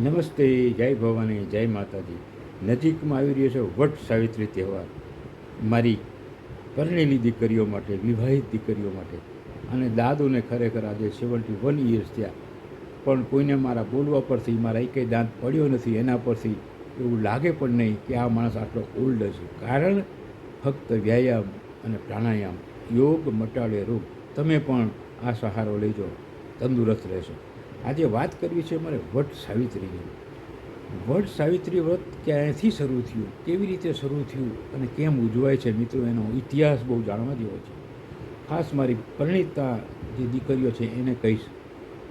નમસ્તે, જય ભવાની, જય માતાજી. નજીકમાં આવી રહ્યો છે વટ સાવિત્રી તહેવાર. મારી પરણેલી દીકરીઓ માટે, વિવાહિત દીકરીઓ માટે. અને દાદુને ખરેખર આજે સેવન્ટી વન ઇયર્સ થયા. પણ કોઈને મારા બોલવા પરથી, મારા એકેય દાંત પડ્યો નથી એના પરથી એવું લાગે પણ નહીં કે આ માણસ આટલો ઓલ્ડ છે. કારણ ફક્ત વ્યાયામ અને પ્રાણાયામ, યોગ, મટાડે રોગ તમે પણ આ સહારો લેજો. તંદુરસ્ત રહેશો. આજે વાત કરવી છે મારે વટ સાવિત્રીની. વટ સાવિત્રી વ્રત ક્યાંયથી શરૂ થયું? કેવી રીતે શરૂ થયું? અને કેમ ઉજવાય છે મિત્રો? એનો ઇતિહાસ બહુ જાણવા જેવો છે. ખાસ મારી પરિણીતા જે દીકરીઓ છે, એને કહીશ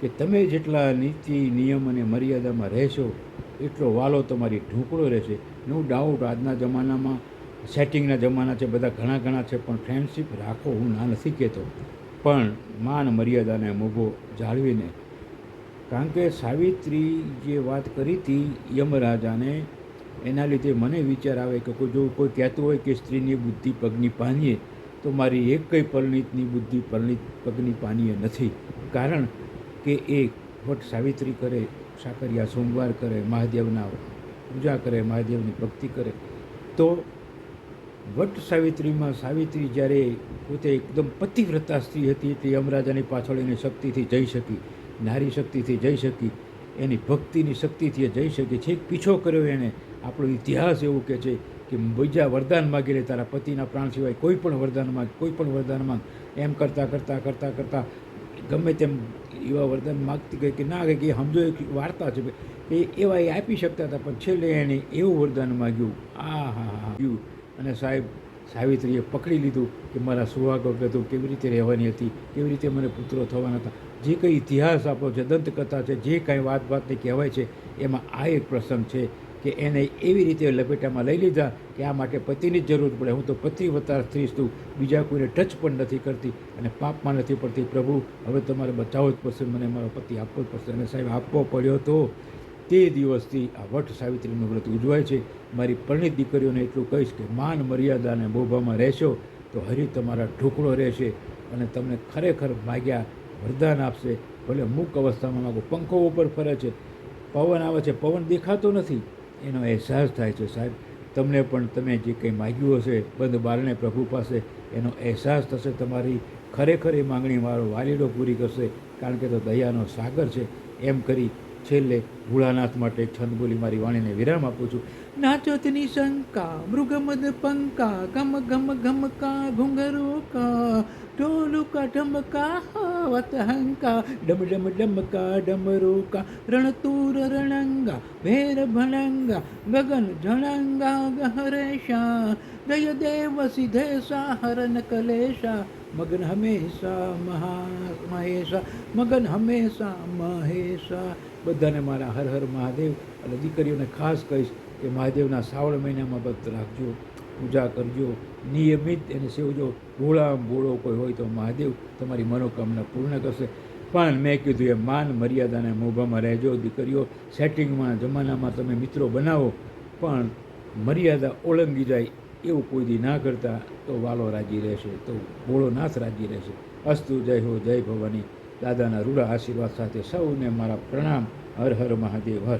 કે તમે જેટલા નીતિ, નિયમ અને મર્યાદામાં રહેશો, એટલો વાલો તમારી ઢોકળો રહેશે. નો ડાઉટ આજના જમાનામાં સેટિંગના જમાના છે, બધા ઘણા ઘણા છે, પણ ફ્રેન્ડશીપ રાખો હું ના નથી કહેતો. પણ માન મર્યાદાને મોભો જાળવીને કારણ કે સાવિત્રી જે વાત કરી હતી યમરાજાને, એના લીધે મને વિચાર આવે કે કોઈ જો કોઈ કહેતું હોય કે સ્ત્રીની બુદ્ધિ પગની પાનીએ તો મારી એક કંઈ પરણિતની બુદ્ધિ પરણિત પગની પાનીએ નથી. કારણ કે એ વટ સાવિત્રી કરે, સાકરિયા સોમવાર કરે, મહાદેવના પૂજા કરે, મહાદેવની ભક્તિ કરે. તો વટ સાવિત્રીમાં સાવિત્રી જ્યારે પોતે એકદમ પતિવ્રતા સ્ત્રી હતી તે યમરાજાની પાછળ એની શક્તિથી જઈ શકી. નારી શક્તિથી જઈ શકી, એની ભક્તિની શક્તિથી એ જઈ શકી. છે પીછો કર્યો એણે આપણો ઇતિહાસ એવું કહે છે કે બીજા વરદાન માગી લે તારા પતિના પ્રાણ સિવાય કોઈ પણ વરદાન માગ, કોઈ પણ વરદાન માંગ. એમ કરતાં કરતાં કરતાં કરતાં ગમે તેમ એવા વરદાન માગતી ગઈ કે ના ગઈ, કે સમજો એક વાર્તા છે. એ એવા એ આપી શકતા હતા, પણ છેલ્લે એણે એવું વરદાન માગ્યું. આ હા હા. અને સાહેબ સાવિત્રીએ પકડી લીધું કે મારા સુહાગો ગતું કેવી રીતે રહેવાની હતી, કેવી રીતે મને પુત્રો થવાના હતા. જે કંઈ ઇતિહાસ આપણો છે, દંતકથા છે, જે કાંઈ વાત વાતને કહેવાય છે, એમાં આ એક પ્રસંગ છે કે એને એવી રીતે લપેટામાં લઈ લીધા કે આ માટે પતિની જ જરૂર પડે. હું તો પતિવતાર સ્ત્રી છું, બીજા કોઈને ટચ પણ નથી કરતી અને પાપમાં નથી પડતી. પ્રભુ, હવે તમારે બચાવવો જ પડશે, મને મારો પતિ આપવો જ પડશે. અને સાહેબ, આપવો પડ્યો તો તે દિવસથી આ વટ સાવિત્રીનું વ્રત ઉજવાય છે. મારી પરણિત દીકરીઓને એટલું કહીશ કે માન મર્યાદાને બોભામાં રહેશો તો હરિ તમારા ઢોકળો રહેશે અને તમને ખરેખર માગ્યા વરદાન આપશે. ભલે મૂક અવસ્થામાં માગો, પંખો ઉપર ફરે છે. પવન આવે છે, પવન દેખાતો નથી. એનો અહેસાસ થાય છે સાહેબ. તમને પણ તમે જે કંઈ માગ્યું હશે, બંધ બારણે પ્રભુ પાસે, એનો અહેસાસ થશે. તમારી ખરેખર એ માંગણી મારો વાલીડો પૂરી કરશે. કારણ કે તો દયાનો સાગર છે. એમ કરી છેલ્લે ભોળાનાથ માટે છંદ બોલી મારી વાણીને વિરામ આપું છું. નાચોતની શંકા, મૃગમદ પંકા, ગમ ગમ ગમકા ઘુંઘરુકા ઢોલુકા ઢમકા, હાવત હંકા, ડમ ડમ ડમકા ડમરૂકા રણતુર રણંગા, ભેર ભણંગા, ગગન ઝણંગા ગહરેશા દય દેવ સિધેશા હરન કલેશા મગન હમેશા, મહા મહેશા, મગન હમેશા, મહેશા બધાને મારા હર હર મહાદેવ અને દીકરીઓને ખાસ કહીશ કે મહાદેવના શ્રાવણ મહિનામાં વ્રત રાખજો, પૂજા કરજો. નિયમિત એને સેવજો. ભોળામ ભોળો કોઈ હોય તો મહાદેવ તમારી મનોકામના પૂર્ણ કરશે. પણ મેં કીધું એ માન મર્યાદાને મોભામાં રહેજો દીકરીઓ. સેટિંગમાં, જમાનામાં તમે મિત્રો બનાવો. પણ મર્યાદા ઓળંગી જાય એવું કોઈ દી ના કરતા તો વાલો રાજી રહેશે, તો ભોળો નાથ રાજી રહેશે. અસ્તુ જય હો જય ભવાની. દાદાના રૂડા આશીર્વાદ સાથે સૌને મારા પ્રણામ. હર હર મહાદેવ હર.